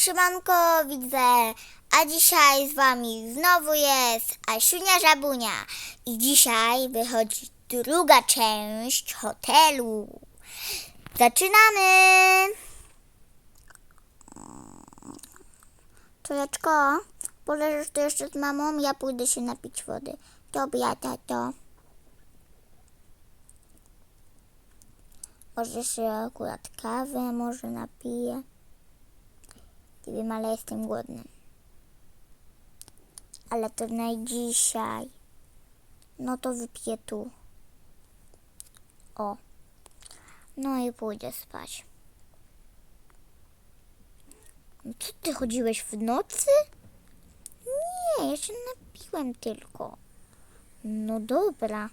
Szymanko, widzę, a dzisiaj z wami znowu jest Asiunia Żabunia i dzisiaj wychodzi druga część hotelu. Zaczynamy! Córeczko, poleżysz tu jeszcze z mamą, ja pójdę się napić wody. Dobra, tato. Może się akurat kawę może napiję. Nie wiem, ale jestem głodny. Ale to na dzisiaj. No to wypiję tu. O. No i pójdę spać. No Co ty chodziłeś w nocy? Nie, ja się napiłem tylko. No dobra.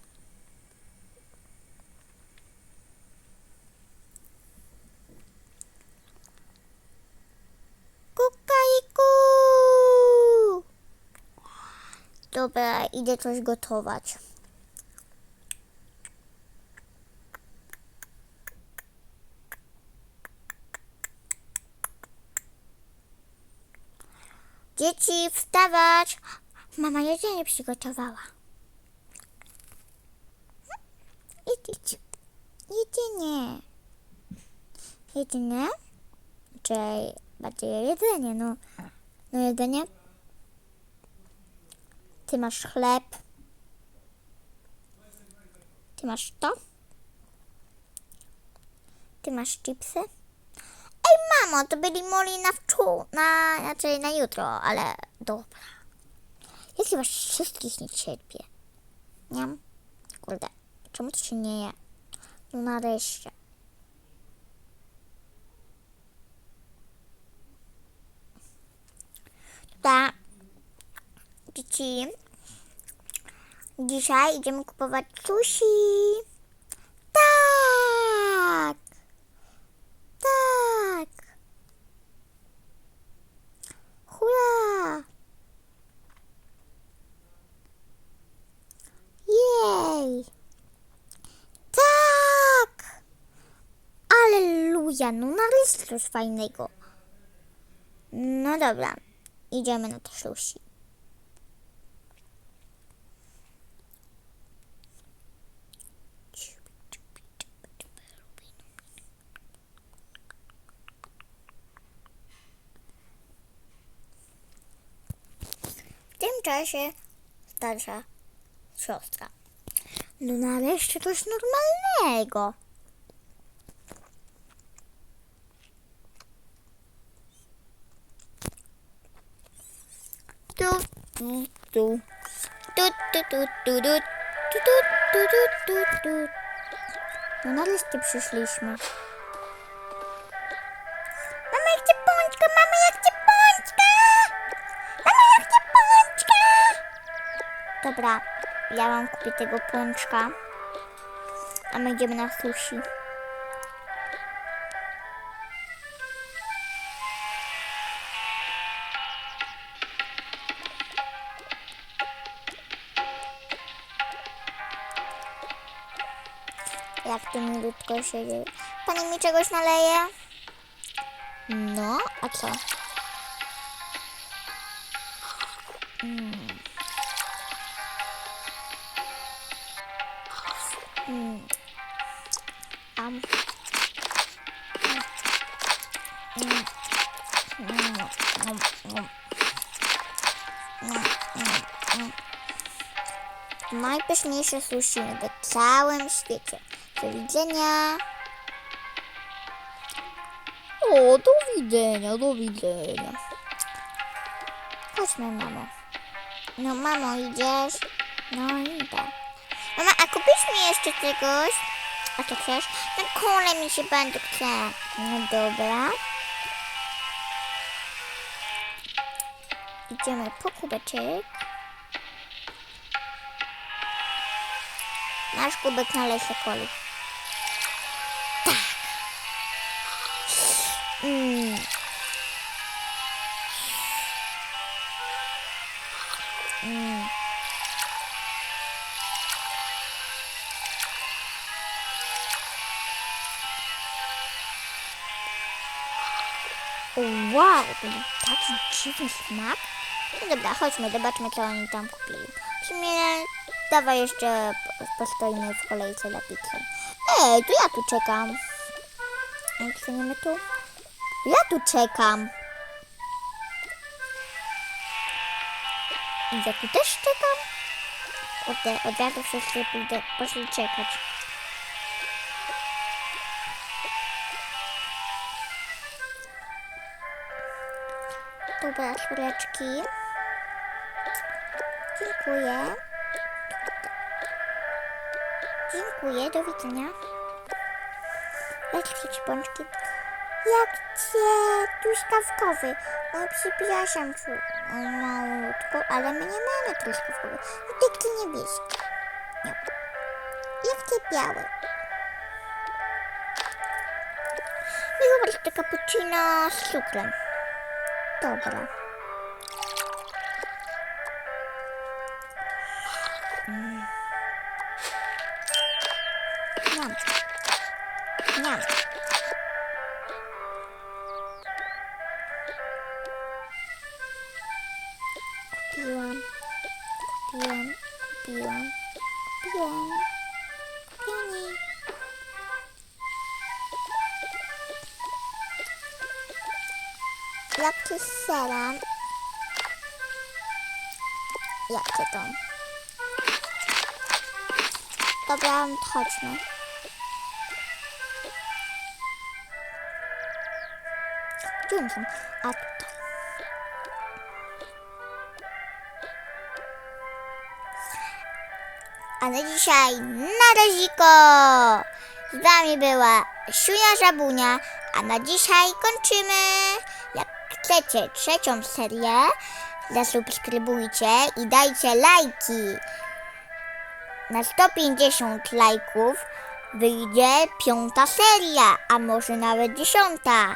Dobra, idę coś gotować. Dzieci, wstawać! Mama jedzenie przygotowała. Idź. Jedzenie. Jedzenie? Czy bardziej jedzenie, no. No jedzenie. Ty masz chleb. Ty masz to. Ty masz chipsy. Ej, mamo, to byli moli na wczół, na, znaczy na jutro, ale dobra. Ja chyba wszystkich nie cierpię. Nie? Kurde, czemu to się nie je? No nareszcie. Ta. Dzieci. Dzisiaj idziemy kupować sushi. Tak. Tak. Hurra. Jej. Tak. Aleluja. No nareszcie coś fajnego. No dobra. Idziemy na to sushi. Czasie starsza siostra. No nareszcie coś normalnego. Tu, tu, tu. Tu, tu, tu, tu, tu. Tu, tu, tu, tu, tu, tu. No nareszcie przyszliśmy. Dobra, ja wam kupię tego pączka. A my idziemy na sushi. Jak tu milutko siedzi. Pani mi czegoś naleje? No, a co? Mm. Mm. Am. Mm. Najpyszniejsze sushi na całym świecie. Do widzenia. O, do widzenia, do widzenia. Chodźmy, mamo. No, mamo, idziesz? No, idę. Mama, a kupisz mi jeszcze czegoś? A co chcesz? Na kole mi się bardzo chce. No dobra. Idziemy po kubeczek. Masz kubek na lesie coli. Tak. Mm. Mm. Wow, to był taki dziwny smak. No dobra, chodźmy, zobaczmy, co oni tam kupili. W sumie, dawaj jeszcze po- postoimy w kolejce dla pizzy. Ej, to ja tu czekam. Staniemy tu? Ja tu czekam. I ja tu też czekam. Kurde, od razu wszyscy pójdę, poszli czekać. Dobra, szuleczki. Dziękuję. Dziękuję, do widzenia. Jakie ci pączki? Jak cię truskawkowy. O, przepraszam, ciu, o, malutko, ale my nie mamy truskawkowy. Tylko ty niebieski. Nie. Jak ty biały. I wyobraź to cappuccino z cukrem. Dobra. Mm. Niam. Niam. Jaki z serem? Jakie to? Dobra, chodźmy. Gdzie oni? A tutaj. A na dzisiaj na raziko! Z wami była Siunia Żabunia, a na dzisiaj kończymy. Chcecie trzecią serię, zasubskrybujcie i dajcie lajki. Na 150 lajków wyjdzie piąta seria, a może nawet dziesiąta.